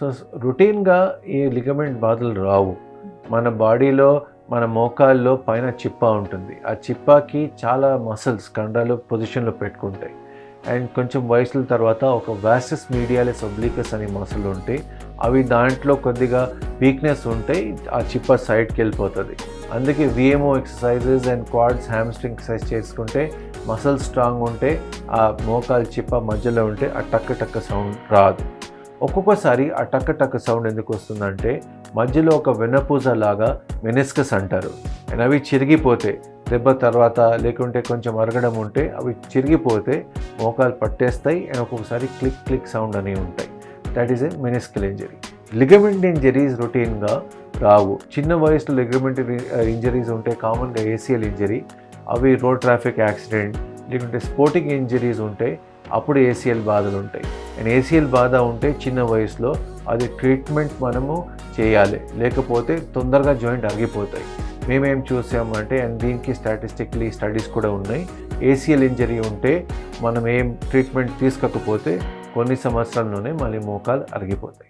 So రొటీన్గా ఈ ligament బాధలు రావు. మన బాడీలో మన మోకాల్లో పైన చిప్ప ఉంటుంది. ఆ చిప్పాకి చాలా మసిల్స్ కండరాలు పొజిషన్లో పెట్టుకుంటాయి. అండ్ కొంచెం వయసుల తర్వాత ఒక వ్యాసెస్ మీడియాలెస్ ఒబ్లికస్ అనే మసిల్ ఉంటాయి అవి దాంట్లో కొద్దిగా వీక్నెస్ ఉంటాయి ఆ చిప్ప సైడ్కి వెళ్ళిపోతుంది అందుకే VMO exercises and quads hamstring exercise చేసుకుంటే మసల్స్ స్ట్రాంగ్ ఉంటే ఆ మోకాలు చిప్ప మధ్యలో ఉంటే ఆ టక్క టక్క సౌండ్ రాదు. ఒక్కొక్కసారి ఆ టక్క టక్క సౌండ్ ఎందుకు వస్తుందంటే మధ్యలో ఒక వెన్నపూజ లాగా మెనిస్కస్ అంటారు. అండ్ అవి చిరిగిపోతే దెబ్బ తర్వాత లేకుంటే కొంచెం అరగడం ఉంటే అవి చిరిగిపోతే మోకాలు పట్టేస్తాయి అండ్ ఒక్కొక్కసారి క్లిక్ క్లిక్ సౌండ్ అనేవి ఉంటాయి. That is a meniscal injury ligament injuries రొటీన్గా రావు. చిన్న వయసులో లిగమెంట్ ఇంజరీస్ uh, ఉంటే కామన్గా ఏసీఎల్ ఇంజరీ అవి రోడ్ ట్రాఫిక్ యాక్సిడెంట్ లేకుంటే స్పోర్టింగ్ ఇంజరీస్ ఉంటే అప్పుడు ఏసీఎల్ బాధలు ఉంటాయి. అండ్ ఏసీఎల్ బాధ ఉంటే చిన్న వయసులో అది ట్రీట్మెంట్ మనము చేయాలి. లేకపోతే తొందరగా జాయింట్ అరిగిపోతాయి మేమేం చూసామంటే అండ్ దీనికి స్టాటిస్టిక్లీ స్టడీస్ కూడా ఉన్నాయి. ఏసీఎల్ ఇంజరీ ఉంటే మనం ఏం ట్రీట్మెంట్ తీసుకోకపోతే కొన్ని సంవత్సరాల్లోనే మళ్ళీ మోకాలు అరిగిపోతాయి.